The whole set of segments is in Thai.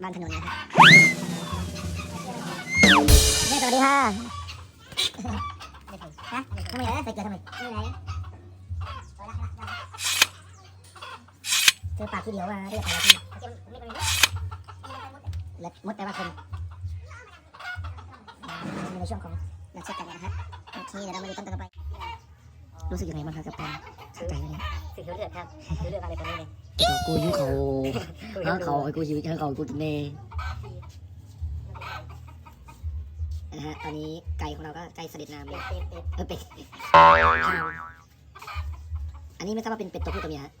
แม่สวัสดีค่ะฮะทำไมใส่เกลือทำไมเจอปากทีเดียวว่าเรียกอะไรทีและมดแปลว่าคนในช่วงของนักเช็คกันนะฮะโอเคเดี๋ยวเรามาดูต้นต่อไป รู้สึกยังไงบ้างครับกับการสนใจเลยสิวเลือดครับสิวเลือดอะไรตัวนี้เลย กูยิ้วเขาห้างเขาไอ้กูยิ้วห้างเขากูกินเน่นะฮะตอนนี้ไก่ของเราก็ใกล้เสด็จน้ำเป็แล้ดวเป็ดเป็ดเออเป็ดอันนี้ไม่ทราบว่าเป็นเป็ดตัวผู้ตัวเมียฮะ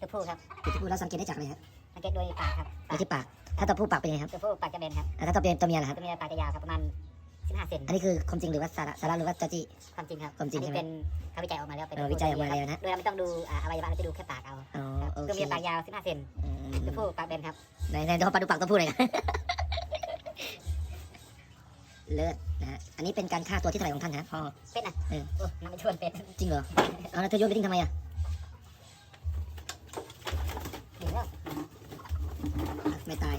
ตัวผู้ครับเป็ดตัวผู้เราสังเกตได้จากอะไรฮะสังเกตโดยปากครับดูที่ปาก ถ้าตัวผู้ปากเป็นยังไงครับตัวผู้ปากจะเบนครับอ่าถ้าตัวเป็นตัวเมียล่ะครับตัวเมียปากจะยาวครับประมาณ 15เซนอันนี้คือความจริงหรือว่าสาระสาระหรือว่าจาจิความจริงครับความจริงใช่ไหมอันนี้เป็นเขาวิจัยออกมาแล้วเป็นเออวิจัยออกมาแล้วนะโดยเราไม่ต้องดูอ่าอวัยวะเราจะดูแค่ปากเอาอ๋อครับโอตัวเคเมียปากยาว15เซนอืมตัวผู้ปากเบนครับไหนไหนเดี๋ยวปลาดูปากตัวผู้หน่อยเลิศนะฮะอันนี้เป็นการฆ่าตัวที่เท่าไหร่ของท่านฮะพ่อเป็ดนะเออโอ้นำไปชวนเป็ดจริงเหรอเอาแล้วเธอโยนไปทิ้งทำไมอะ ถึงแล้ว ไม่ตาย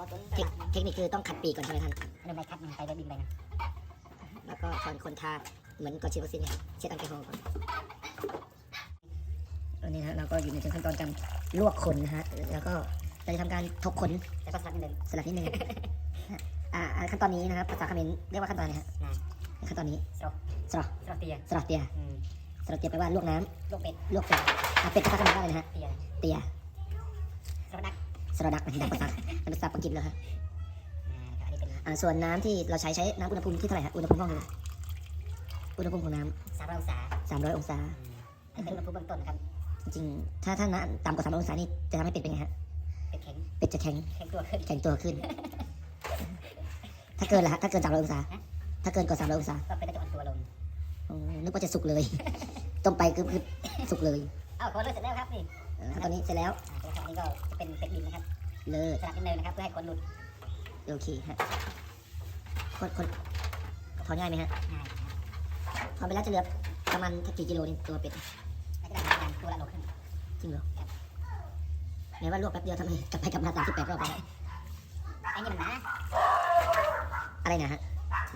พอพอต้นเทคเทคนิคคือต้องขัดปีกก่อนใช่ไหมท่านเริ่มไปคัดมันไปเลยบินไปนะแล้วก็ตอนคนทาเหมือนก่อนฉีดวัคซีนเนี่ยเช็ดแอลกอฮอล์ก่อนอันนี้นะฮะเราก็อยู่ในขั้นตอนการลวกขนนะฮะแล้วก็เราจะทำการทบขนแล้วก็สลัดนิดนึงสลัดนิดนึงอ่าอ่าขั้นตอนนี้นะครับภาษาเขมรเรียกว่าขั้นตอนอะไรฮะนะขั้นตอนนี้สลบสระสลบเตียสระเตียอืมสระเตียแปลว่าลวกน้ลูกเป็ดำลวกเป็ดอะเป็ดภาษาเขมรว่าอะไรนะฮะเตียเตียสลัดดัก สระดักเป็นภาษาเป็นภาษาปากีสเลยฮะอ่าอันนี้เป็นอ่าส่วนน้ำที่เราใช้ใช้น้ำอุณหภูมิที่เท่าไหร่ฮะอุณหภูมิห้องเลยอุณหภูมิของน้สามร้อยองศาำ300องศาอันนี้เป็นอุณหภูมิเบื้องต้นนะครับ จริงๆถ้าถ้าน้ำต่ำกว่า300องศานี่จะทำให้เป็ดเป็นไงฮะเป็ดแข็งเป็ดจะแข็งแข็งตัวขึ้นแข็งตัวขึ้น ถ้าเกินละฮะถ้าเกิน300องศาฮะถ้าเกินกว่า300องศาก็เป็นกระจกอ่อนตัวลงอ๋อนึกว่าจะสุกเลยต้มไปคือคือสุกเลยเอ้าคนเลือกเสร็จแล้วครับนี่เออขั้นตอนนี้เสร็จแล้วอ่าแล้วครับอันนี้ก็จะเป็นเป็ดดินนะครับ เลิศสลัดนิดนึงนะครับเพื่อให้คนหลุดโอเคฮะคนคนถอนง่ายไหมฮะง่ายนะครับถอนไปแล้วจะเหลือประมาณกี่กิโลนี่ตัวเป็ดแล้วก็ได้ประมาณตัวละโลครึ่งจริงเหรอไหนว่าลวกแป๊บเดียวทำไมกลับไปกลับมาสามสิบแปดรอบแล้วไอ้นี่มันหนาอะไรนะฮะ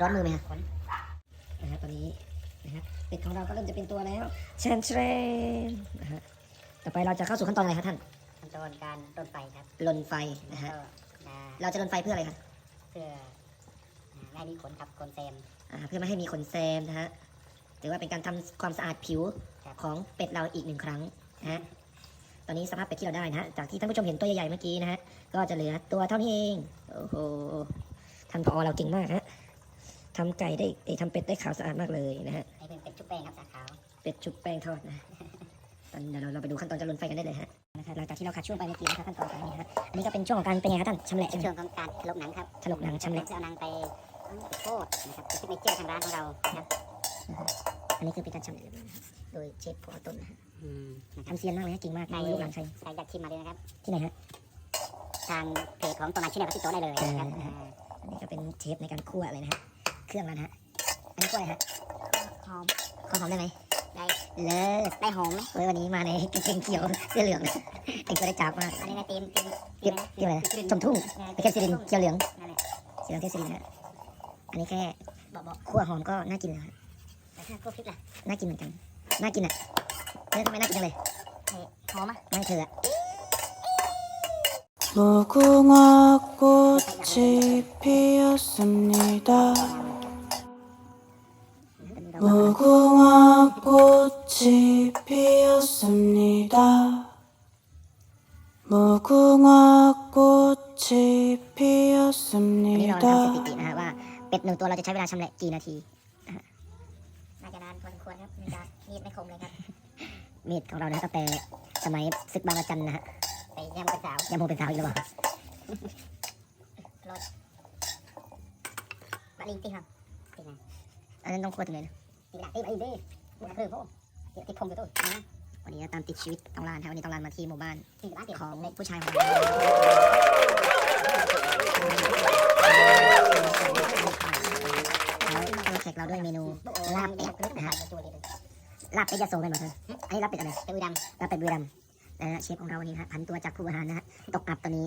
ร้อนมือไหมฮะขนนะฮะตอนนี้นะฮะเป็ดของเราก็เริ่มจะเป็นตัวแล้วเชนเชนนะฮะต่อไปเราจะเข้าสู่ขั้นตอนอะไรครับท่าน ขั้นตอนการต้นไฟครับลนไฟนะฮะ ก็อ่าเราจะลนไฟเพื่ออะไรครับเพื่ออ่าไม่ให้มีขนครับขนแซม อ่าเพื่อไม่ให้มีขนแซมนะฮะถือว่าเป็นการทำความสะอาดผิวครับ ของเป็ดเราอีกหนึ่งครั้งนะฮะ ตอนนี้สภาพเป็ดที่เราได้นะฮะ จากที่ท่านผู้ชมเห็นตัวใหญ่ๆเมื่อกี้นะฮะ ก็จะเหลือตัวเท่านี้เอง โอ้โห ท่านผอเราเก่งมากฮะทำไก่ได้เอ้ยทำเป็ดได้ขาวสะอาดมากเลยนะฮะไอ้เป็นเป็ดชุบแป้งครับสาขาว เป็ดชุบแป้งทอดนะตอนเดี๋ยวเราเราไปดูขั้นตอนการลนไฟกันได้เลยฮะ นะครับหลังจากที่เราขัดช่วงไปเมื่อกี้นะครับขั้นตอนการนี้ฮะอันนี้ก็เป็นช่วงของการเป็นไงครับท่านชำแหละเป็ใช่นไหมช่วงของการถลกหนังครับถลกหนังชำแหละเพื่อเอาหนังไปโคตรนะครับเป็นซิกเนเจอร์ทางร้านของเรานะครับอันนี้คือเป็นการชำแหละนะครับโดยเชฟพอต้นนะฮะอืมนะครับทำเซียนมากเลยฮะเก่งมากใครมีลูกหลานใครใครอยากชิมมาเลยนะครับที่ไหนฮะทางเพจของตัวนายชิเนลที่โต๊ะได้เลยนะครับอ่าอ่าอันนี้ก็เป็นเชฟในการคั่วเลยนะฮะเครื่องแล้วนะฮะอันนี้คั่วอะไรฮะหอมขอหอมได้ไหมได้ เลิศ ได้หอมไหม เว้ยวันนี้มาในกางเกงเขียวเสื้อเหลืองแต่งตัวได้จับมาก อันนี้นะตีมตีม เทียบเทียบอะไรนะชมทุ่งไปเทียบซีรินเขียวเหลือง นั่นแหละ เขียวเหลืองเทียบซีรินนะฮะอันนี้แค่ บอกบอก คั่วหอมก็น่ากินแล้วฮะ แต่ถ้าพวกพริกล่ะ น่ากินเหมือนกัน น่ากินอ่ะเฮ้ยทำไมน่ากินจังเลย หอมอ่ะ ไม่เธออะ 무궁화 꽃이 피었습니다. 무궁화 꽃이 피었습니다. 무궁화 꽃이 อันนี้เราทำสถิ 피었습니다. ตินะฮะว่าเป็ดหนึ่งตัวเราจะใช้เวลาชำแหละกี่นาที น่าจะนานพอสมควรครับมีดามีดไม่คมเลยครับ มีดของเรานะตั้งแต่สมัยศึกบางระจันนะฮะ ไปยำกระสาว ยังโมเป็นสาวอีกหรือเปล่า บะลิงตีครับตีนะ อันนั้นต้องคั่วถึงเลยนะ ตีนะตีไปดิมันคือพวกเดี๋ยว ติดคมไปตู้นะวันนี้ตามติดชีวิตต้องลานครับวันนี้ต้องลานมาที่หมู่บ้านตีบ้านเดี๋ยวของเด็กผู้ชายของเราแล้วก็แขกเราด้วยเมนูลาบเป็ดนะฮะลาบเป็ดยะโสเป็นหมดเลยอันนี้ลาบเป็ดอะไรเป็นอุดมลาบเป็ดบุรีรัมย์นะฮะเชฟของเราวันนี้นะฮะพันตัวจากผู้บริหารนะฮะตกอับตอนนี้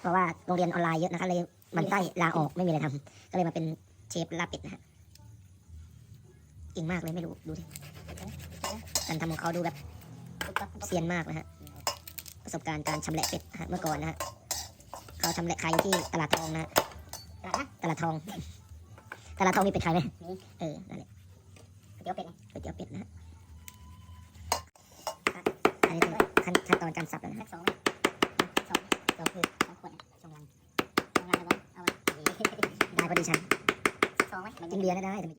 เพราะว่าโรงเรียนออนไลน์เยอะนะคะเลยมันใต้ลาออกไม่มีอะไรทำก็เลยมาเป็นเชฟลาบเป็ดนะฮะเก่งมากเลยไม่รู้ดูดิ การทำของเขาดูแบบเซียนมากนะฮะประสบการณ์การชำแหละเป็ดนะฮะเมื่อก่อนนะฮะเขาชำแหละขายอยู่ที่ตลาดทองนะฮะตลาดนะตลาดทองตลาดทองมีเป็ดขายไหมมีเออนั่นแหละก๋วยเตี๋ยวเป็ดไงก๋วยเตี๋ยวเป็ดนะฮะอันนี้เป็นขั้นขั้นตอนการสับแล้วนะสัฮะกสองไหมสองสองคือสองขวดนะสองลังสองลังเลยบอสเอาไว้ได้พอดีฉันสองไหมกินเบียร์นะได้แต่ไม่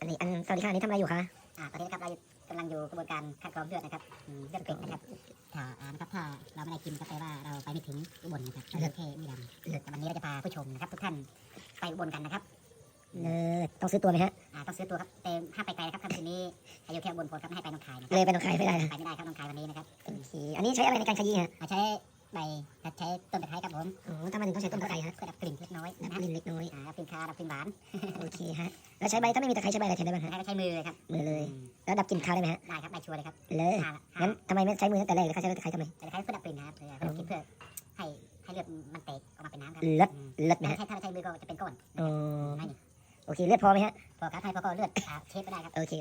อันนี้อันสวัสดีค่ะอันนี้ทำอะไรอยู่คะอ่าตอนนี้นะครับเรา กำลังอยู่กระบวนการคัดกรองเลือดนะครับอืมเลือดเป็ดนะครับถ้าอ่านะครับถ้าเราไม่ได้กินก็แปลว่าเราไปไม่ถึงอุบลนะครับเราแค่มีดำแต่วันนี้เราจะพาผู้ชมนะครับ ทุกท่านไปอุบลกันนะครับเนอต้องซื้อตัวไหมฮะอ่าต้องซื้อตัวครับแต่ห้ามไปไกลนะครับค่ำคืนนี้ให้อยู่แค่อุบนโพลครับไม่ให้ไปหนองคายนะคเลรับยไปต้องขายไม่ได้นะไปไม่ได้ครับหนองคายวันนี้นะครับโอเคอันนี้ใช้อะไรในการขยี้ฮะอ่าใช้ ใบใช้ต้นตะไคร้ครับผมอ๋อทำไมถึงต้องใช้ต้นตะไคร้ฮะเพื่อดับกลิ่นเล็กน้อยดันะบครับกลิ่นเล็กน้อยอ่าดับกลิ่นคาวดับกลิ่นหวานโอเคฮะแล้วใช้ใบถ้าไม่มีตะไคร้ใช้ใบอะไรแทนได้บ้างฮะให้ใช้มือเลยครับมือเลยอืมแล้วดับกลิ่นคาวได้ไหมฮะได้ครับได้ชัวร์เลยครับเลยอ่างั้นทำไมไม่ใช้มือตั้งแต่แรกเลยคะใช้ตะไคร้ทำไมตะไคร้เพื่อดับกลิ่นนะครับเพื่อเพื่อกินเพื่อให้ให้เลือดมันแตกออกมาเป็นน้ำครับเลิศอืมเลิศไหมถ้าฮะใช้ถ้าเราใช้มือก็จะเป็นก้อนอ๋อให้นี่โอเคเลือดพอไหมฮะพอครับให้พอก็เลือดอ่าเชฟไม่ได้ครับโอเค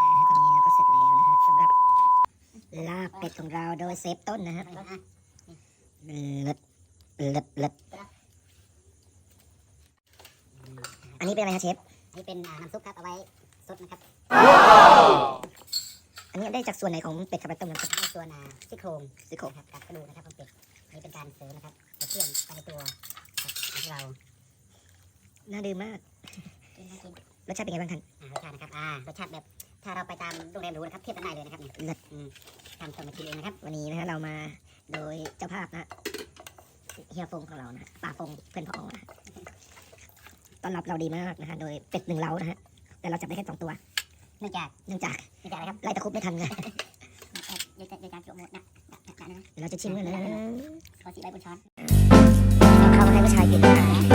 นะฮะตอนนี้เราก็เสร็จแล้วนะฮะสำหรับลาบเป็ดของเราโดยเซฟต้นนะฮะอะ เลิศเลิศเลิศอันนี้เป็นอะไรฮะเชฟนี่เป็นอ่าน้ำซุปครับ เอาไว้ซดนะครับ อันนี้ได้จากส่วนไหนของเป็ดครับต้มน้ำซุปในส่วนอ่าซี่โครงซี่โครงนะครับกับกระดูกนะครับของเป็ดนี่เป็นการเสริมนะครับเดี๋ยวเพื่อนไปในตัวครับของเรา น่าดื่มมากกินนะกินรสชาติเป็นไงบ้างท่านอ่ารสชาตินะครับ อ่ารสชาติแบบถ้าเราไปตามโรงแรมหรูนะครับเทียบกันได้เลยนะครับเนี่ยเลิศอืมทำสดมากินเองนะครับ วันนี้นะฮะเรามา โดยเจ้าภาพนะฮะเฮียฟงของเรานะฮะป่าฟงเพื่อนพ่อนะฮะต้อนรับเราดีมากนะฮะโดยเป็ดหนึ่งเล้านะฮะแต่เราจับได้แค่สองตัว เนื่องจากเนื่องจากเนื่องจากอะไรครับไล่ตะครุบไม่ทันไงเนื่องจากเนื่องจากเกี่ยวหมดนะนะนะนะเดี๋ยวเราจะชิมกันนะขอสีใบบนช้อนเอาข้าวมาให้ผู้ชายกินนะฮะ